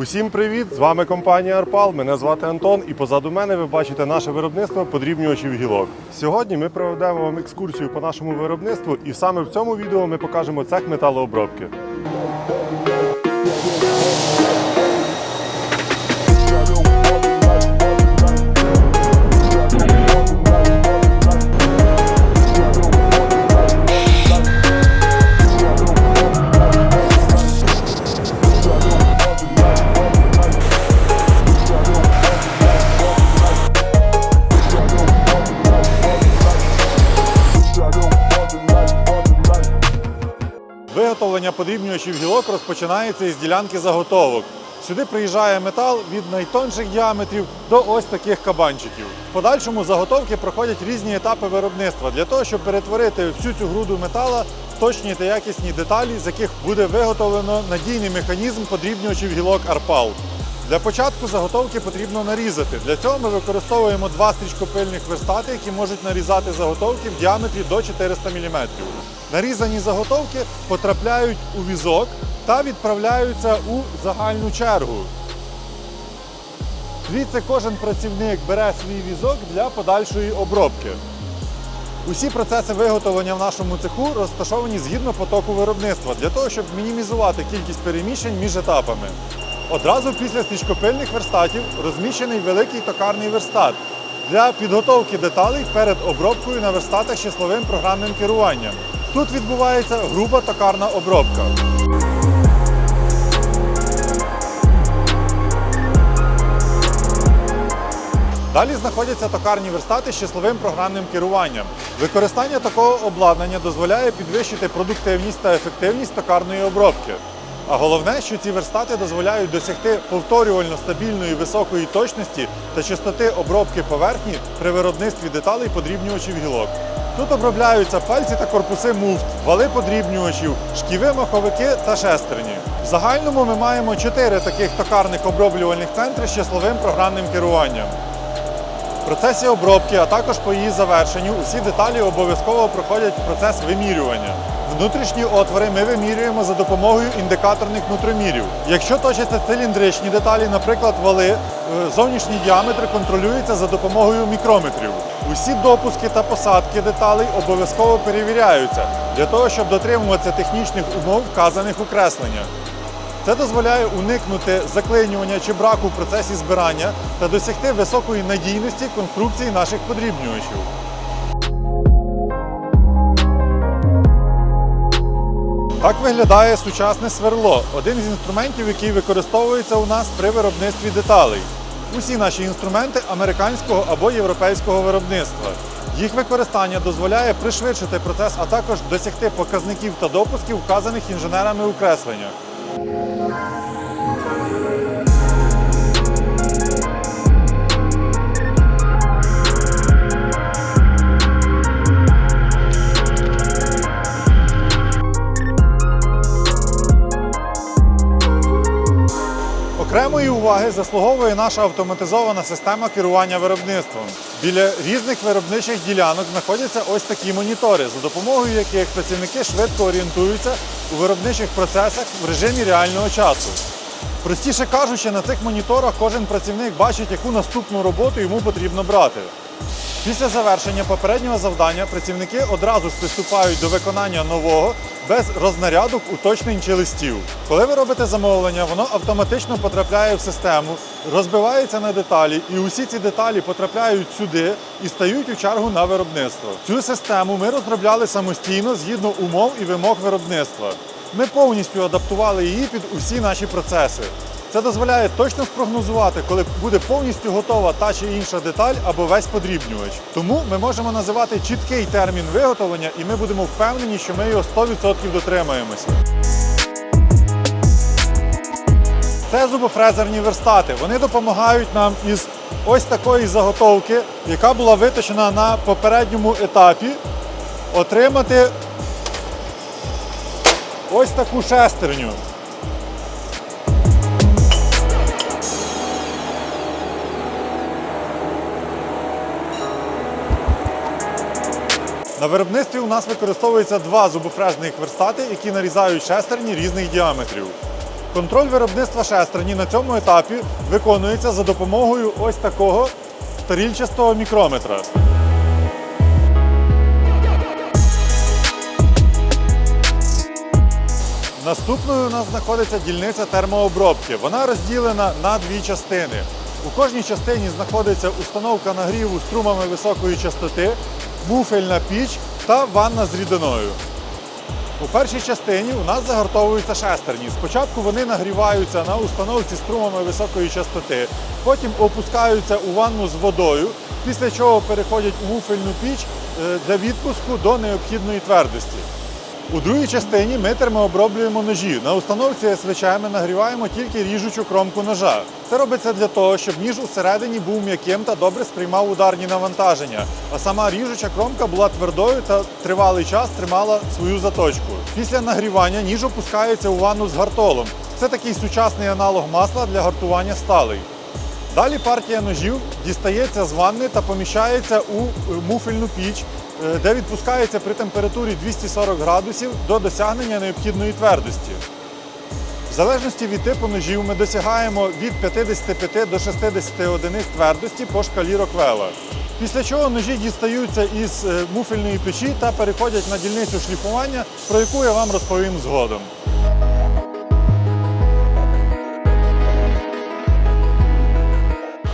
Усім привіт! З вами компанія Арпал. Мене звати Антон, і позаду мене ви бачите наше виробництво подрібнювачів гілок. Сьогодні ми проведемо вам екскурсію по нашому виробництву, і саме в цьому відео ми покажемо цех металообробки. Гілок розпочинається із ділянки заготовок. Сюди приїжджає метал від найтонших діаметрів до ось таких кабанчиків. В подальшому заготовки проходять різні етапи виробництва для того, щоб перетворити всю цю груду метала в точні та якісні деталі, з яких буде виготовлено надійний механізм подрібнювачів гілок Арпал. Для початку заготовки потрібно нарізати. Для цього ми використовуємо два стрічкопильних верстати, які можуть нарізати заготовки в діаметрі до 400 мм. Нарізані заготовки потрапляють у візок та відправляються у загальну чергу. Звідси кожен працівник бере свій візок для подальшої обробки. Усі процеси виготовлення в нашому цеху розташовані згідно потоку виробництва для того, щоб мінімізувати кількість переміщень між етапами. Одразу після стрічкопильних верстатів розміщений великий токарний верстат для підготовки деталей перед обробкою на верстатах з числовим програмним керуванням. Тут відбувається груба токарна обробка. Далі знаходяться токарні верстати з числовим програмним керуванням. Використання такого обладнання дозволяє підвищити продуктивність та ефективність токарної обробки. А головне, що ці верстати дозволяють досягти повторювально стабільної високої точності та частоти обробки поверхні при виробництві деталей подрібнювачів гілок. Тут обробляються пальці та корпуси муфт, вали подрібнювачів, шківи, маховики та шестерні. В загальному ми маємо чотири таких токарних оброблювальних центри з числовим програмним керуванням. В процесі обробки, а також по її завершенню, усі деталі обов'язково проходять процес вимірювання. Внутрішні отвори ми вимірюємо за допомогою індикаторних нутромірів. Якщо точаться циліндричні деталі, наприклад, вали, е, зовнішній діаметр контролюється за допомогою мікрометрів. Усі допуски та посадки деталей обов'язково перевіряються для того, щоб дотримуватися технічних умов, вказаних у кресленнях. Це дозволяє уникнути заклинювання чи браку в процесі збирання та досягти високої надійності конструкції наших подрібнювачів. Так виглядає сучасне сверло, один з інструментів, який використовується у нас при виробництві деталей. Усі наші інструменти американського або європейського виробництва. Їх використання дозволяє пришвидшити процес, а також досягти показників та допусків, вказаних інженерами у кресленнях. Окремої уваги заслуговує наша автоматизована система керування виробництвом. Біля різних виробничих ділянок знаходяться ось такі монітори, за допомогою яких працівники швидко орієнтуються у виробничих процесах в режимі реального часу. Простіше кажучи, на цих моніторах кожен працівник бачить, яку наступну роботу йому потрібно брати. Після завершення попереднього завдання працівники одразу ж приступають до виконання нового без рознарядок, уточнень чи листів. Коли ви робите замовлення, воно автоматично потрапляє в систему, розбивається на деталі, і усі ці деталі потрапляють сюди і стають у чергу на виробництво. Цю систему ми розробляли самостійно згідно умов і вимог виробництва. Ми повністю адаптували її під усі наші процеси. Це дозволяє точно спрогнозувати, коли буде повністю готова та чи інша деталь або весь подрібнювач. Тому ми можемо називати чіткий термін виготовлення, і ми будемо впевнені, що ми його 100% дотримаємося. Це зубофрезерні верстати. Вони допомагають нам із ось такої заготовки, яка була виточена на попередньому етапі, отримати ось таку шестерню. На виробництві у нас використовується два зубофрезних верстати, які нарізають шестерні різних діаметрів. Контроль виробництва шестерні на цьому етапі виконується за допомогою ось такого тарільчастого мікрометра. Наступною у нас знаходиться дільниця термообробки. Вона розділена на дві частини. У кожній частині знаходиться установка нагріву струмами високої частоти, муфельна піч та ванна з рідиною. У першій частині у нас загортовуються шестерні. Спочатку вони нагріваються на установці струмами високої частоти, потім опускаються у ванну з водою, після чого переходять у муфельну піч е, для відпуску до необхідної твердості. У другій частині ми термооброблюємо ножі. На установці СВЧ ми нагріваємо тільки ріжучу кромку ножа. Це робиться для того, щоб ніж усередині був м'яким та добре сприймав ударні навантаження. А сама ріжуча кромка була твердою та тривалий час тримала свою заточку. Після нагрівання ніж опускається у ванну з гартолом. Це такий сучасний аналог масла для гартування сталей. Далі партія ножів дістається з ванни та поміщається у е, муфельну піч, де відпускається при температурі 240 градусів до досягнення необхідної твердості. В залежності від типу ножів ми досягаємо від 55 до 60 одиниць твердості по шкалі Роквела. Після чого ножі дістаються із е, муфельної печі та переходять на дільницю шліфування, про яку я вам розповім згодом.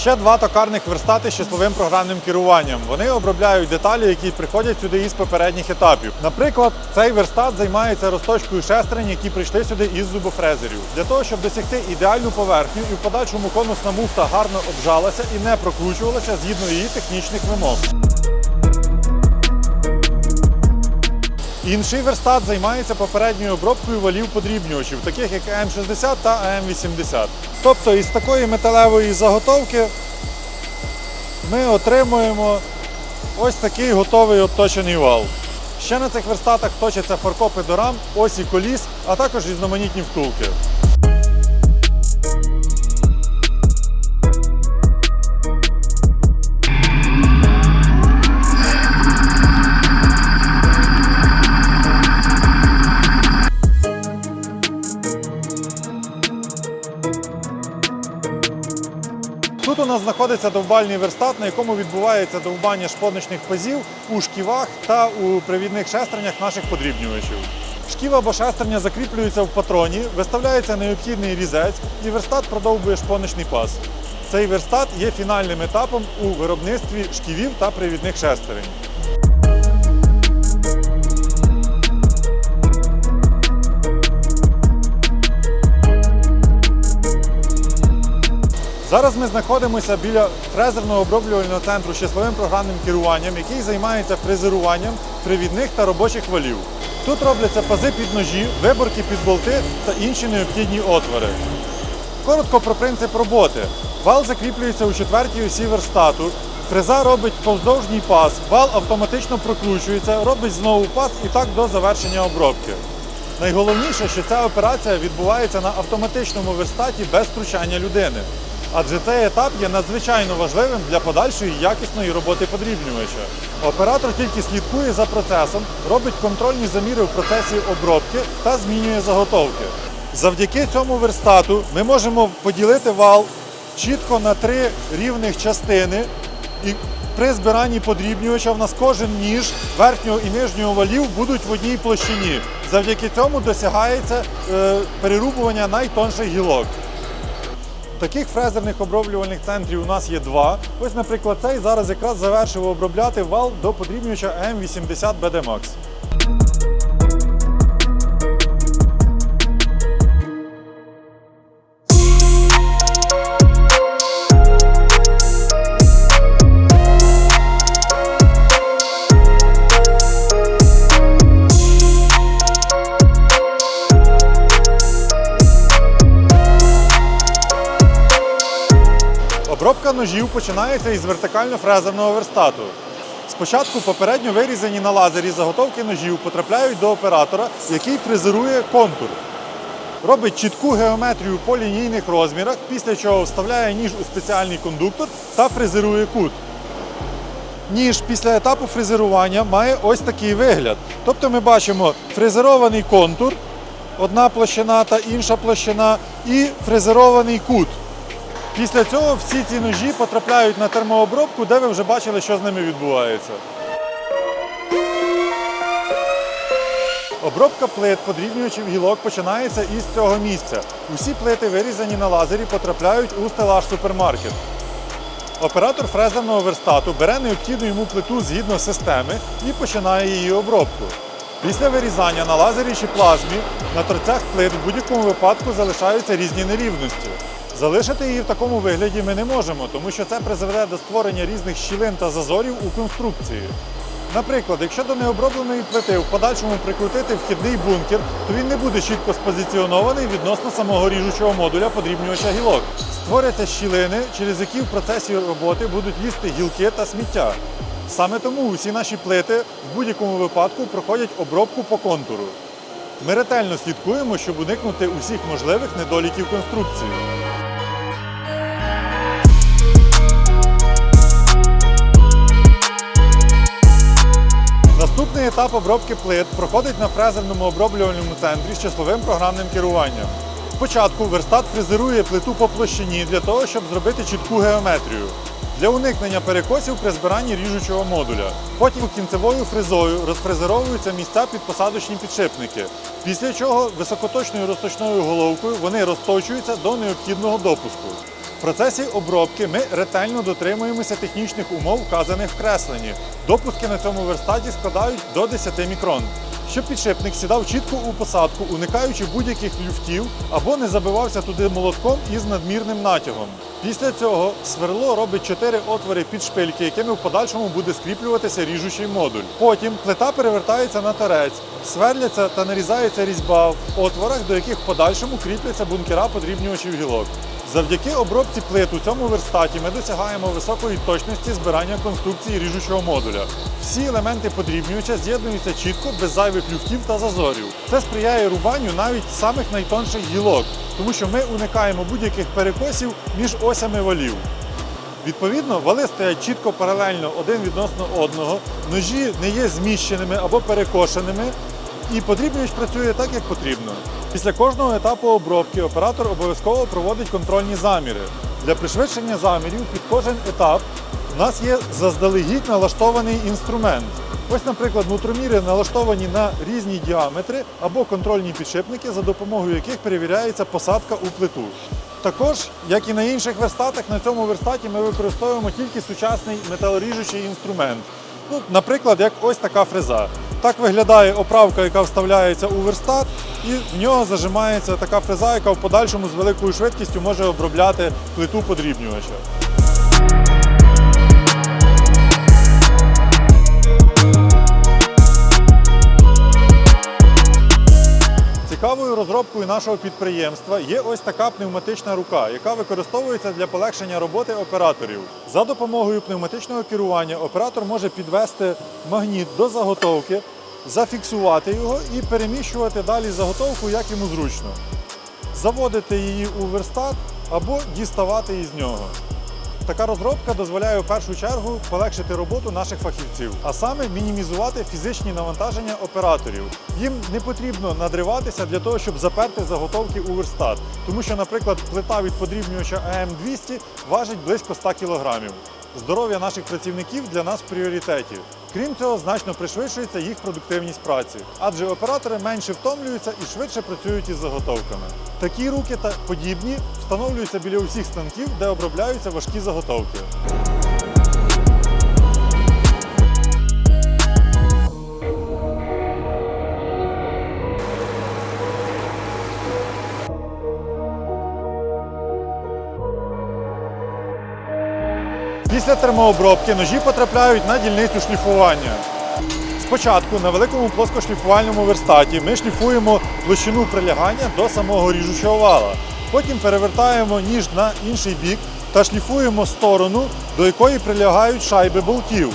Ще два токарних верстати з числовим програмним керуванням. Вони обробляють деталі, які приходять сюди із попередніх етапів. Наприклад, цей верстат займається розточкою шестерень, які прийшли сюди із зубофрезерів. Для того, щоб досягти ідеальну поверхню і в подальшому конусна муфта гарно обжалася і не прокручувалася згідно її технічних вимог. Інший верстат займається попередньою обробкою валів подрібнювачів, таких як М60 та АМ80. Тобто із такої металевої заготовки ми отримуємо ось такий готовий обточений вал. Ще на цих верстатах точаться фаркопи до рам, осі коліс, а також різноманітні втулки. Нас знаходиться довбальний верстат, на якому відбувається довбання шпоночних пазів у шківах та у привідних шестернях наших подрібнювачів. Шків або шестерня закріплюється в патроні, виставляється необхідний різець і верстат продовбує шпоночний паз. Цей верстат є фінальним етапом у виробництві шківів та привідних шестерень. Зараз ми знаходимося біля фрезерного оброблювального центру з числовим програмним керуванням, який займається фрезеруванням привідних та робочих валів. Тут робляться пази під ножі, виборки під болти та інші необхідні отвори. Коротко про принцип роботи. Вал закріплюється у четвертій осі верстату. Фреза робить повздовжній пас, вал автоматично прокручується, робить знову пас і так до завершення обробки. Найголовніше, що ця операція відбувається на автоматичному верстаті без втручання людини. Адже цей етап є надзвичайно важливим для подальшої якісної роботи подрібнювача. Оператор тільки слідкує за процесом, робить контрольні заміри в процесі обробки та змінює заготовки. Завдяки цьому верстату ми можемо поділити вал чітко на три рівних частини. І при збиранні подрібнювача в нас кожен ніж верхнього і нижнього валів будуть в одній площині. Завдяки цьому досягається е, перерубування найтонших гілок. Таких фрезерних оброблювальних центрів у нас є два. Ось, наприклад, цей зараз якраз завершив обробляти вал до подрібнювача М80 BD Max. Ножів починається із вертикально-фрезерного верстату. Спочатку попередньо вирізані на лазері заготовки ножів потрапляють до оператора, який фрезерує контур. Робить чітку геометрію по лінійних розмірах, після чого вставляє ніж у спеціальний кондуктор та фрезерує кут. Ніж після етапу фрезерування має ось такий вигляд. Тобто ми бачимо фрезерований контур одна площина та інша площина і фрезерований кут. Після цього всі ці ножі потрапляють на термообробку, де ви вже бачили, що з ними відбувається. Обробка плит подрібнювачів гілок починається із цього місця. Усі плити, вирізані на лазері, потрапляють у стелаж супермаркет. Оператор фрезерного верстату бере необхідну йому плиту згідно системи і починає її обробку. Після вирізання на лазері чи плазмі на торцях плит в будь-якому випадку залишаються різні нерівності. Залишити її в такому вигляді ми не можемо, тому що це призведе до створення різних щілин та зазорів у конструкції. Наприклад, якщо до необробленої плити в подальшому прикрутити вхідний бункер, то він не буде чітко спозиціонований відносно самого ріжучого модуля подрібнювача гілок. Створяться щілини, через які в процесі роботи будуть лізти гілки та сміття. Саме тому усі наші плити в будь-якому випадку проходять обробку по контуру. Ми ретельно слідкуємо, щоб уникнути усіх можливих недоліків конструкції. Наступний етап обробки плит проходить на фрезерному оброблювальному центрі з числовим програмним керуванням. Спочатку верстат фрезерує плиту по площині для того, щоб зробити чітку геометрію. Для уникнення перекосів при збиранні ріжучого модуля. Потім кінцевою фрезою розфрезеровуються місця під посадочні підшипники, після чого високоточною розточною головкою вони розточуються до необхідного допуску. В процесі обробки ми ретельно дотримуємося технічних умов, вказаних в кресленні. Допуски на цьому верстаті складають до 10 мікрон. Щоб підшипник сідав чітко у посадку, уникаючи будь-яких люфтів або не забивався туди молотком із надмірним натягом. Після цього сверло робить 4 отвори під шпильки, якими в подальшому буде скріплюватися ріжучий модуль. Потім плита перевертається на торець, сверляться та нарізається різьба в отворах, до яких в подальшому кріпляться бункера подрібнювачів гілок. Завдяки обробці плит у цьому верстаті ми досягаємо високої точності збирання конструкції ріжучого модуля. Всі елементи подрібнювача з'єднуються чітко, без зайвих люфтів та зазорів. Це сприяє рубанню навіть самих найтонших гілок, тому що ми уникаємо будь-яких перекосів між осями валів. Відповідно, вали стоять чітко паралельно один відносно одного, ножі не є зміщеними або перекошеними, і подрібнювач працює так, як потрібно. Після кожного етапу обробки оператор обов'язково проводить контрольні заміри. Для пришвидшення замірів під кожен етап у нас є заздалегідь налаштований інструмент. Ось, наприклад, нутроміри налаштовані на різні діаметри або контрольні підшипники, за допомогою яких перевіряється посадка у плиту. Також, як і на інших верстатах, на цьому верстаті ми використовуємо тільки сучасний металоріжучий інструмент. Ну, наприклад, як ось така фреза. Так виглядає оправка, яка вставляється у верстат, і в нього зажимається така фреза, яка в подальшому з великою швидкістю може обробляти плиту подрібнювача. Цікавою розробкою нашого підприємства є ось така пневматична рука, яка використовується для полегшення роботи операторів. За допомогою пневматичного керування оператор може підвести магніт до заготовки, зафіксувати його і переміщувати далі заготовку, як йому зручно. Заводити її у верстат або діставати із нього. Така розробка дозволяє в першу чергу полегшити роботу наших фахівців, а саме мінімізувати фізичні навантаження операторів. Їм не потрібно надриватися для того, щоб заперти заготовки у верстат, тому що, наприклад, плита від подрібнювача АМ200 важить близько 100 кг. Здоров'я наших працівників для нас в пріоритеті. Крім цього, значно пришвидшується їх продуктивність праці, адже оператори менше втомлюються і швидше працюють із заготовками. Такі руки та подібні встановлюються біля усіх станків, де обробляються важкі заготовки. Після термообробки ножі потрапляють на дільницю шліфування. Спочатку на великому плоскошліфувальному верстаті ми шліфуємо площину прилягання до самого ріжучого вала. Потім перевертаємо ніж на інший бік та шліфуємо сторону, до якої прилягають шайби болтів.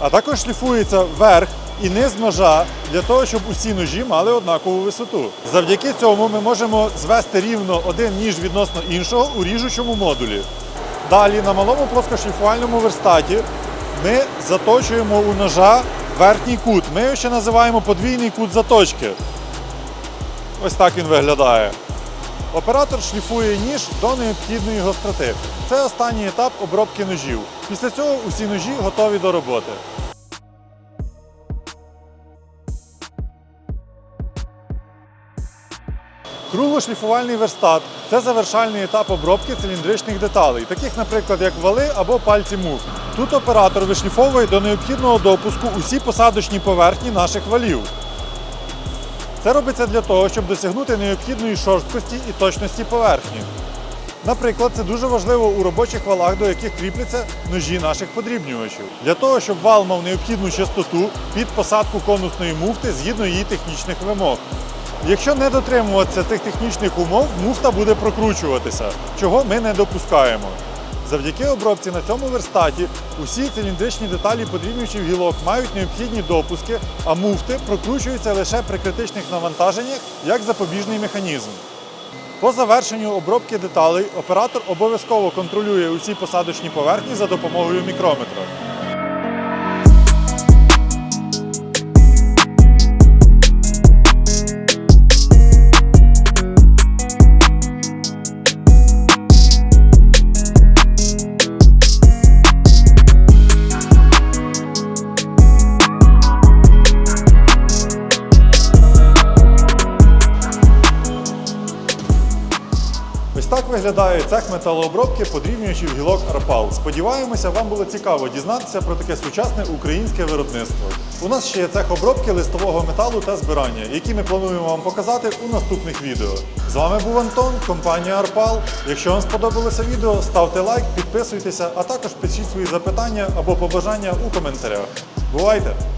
А також шліфується верх і низ ножа для того, щоб усі ножі мали однакову висоту. Завдяки цьому ми можемо звести рівно один ніж відносно іншого у ріжучому модулі. Далі на малому плоскошліфувальному верстаті ми заточуємо у ножа верхній кут. Ми його ще називаємо подвійний кут заточки. Ось так він виглядає. Оператор шліфує ніж до необхідної гостроти. Це останній етап обробки ножів. Після цього усі ножі готові до роботи. Круглошліфувальний верстат це завершальний етап обробки циліндричних деталей, таких, наприклад, як вали або пальці муф. Тут оператор вишліфовує до необхідного допуску усі посадочні поверхні наших валів. Це робиться для того, щоб досягнути необхідної шорсткості і точності поверхні. Наприклад, це дуже важливо у робочих валах, до яких кріпляться ножі наших подрібнювачів. Для того, щоб вал мав необхідну частоту під посадку конусної муфти згідно її технічних вимог. Якщо не дотримуватися цих технічних умов, муфта буде прокручуватися, чого ми не допускаємо. Завдяки обробці на цьому верстаті усі циліндричні деталі подрібнювачів гілок мають необхідні допуски, а муфти прокручуються лише при критичних навантаженнях як запобіжний механізм. По завершенню обробки деталей оператор обов'язково контролює усі посадочні поверхні за допомогою мікрометра. Так виглядає цех металообробки подрібнювачів гілок Арпал. Сподіваємося, вам було цікаво дізнатися про таке сучасне українське виробництво. У нас ще є цех обробки листового металу та збирання, які ми плануємо вам показати у наступних відео. З вами був Антон, компанія Арпал. Якщо вам сподобалося відео, ставте лайк, підписуйтеся, а також пишіть свої запитання або побажання у коментарях. Бувайте!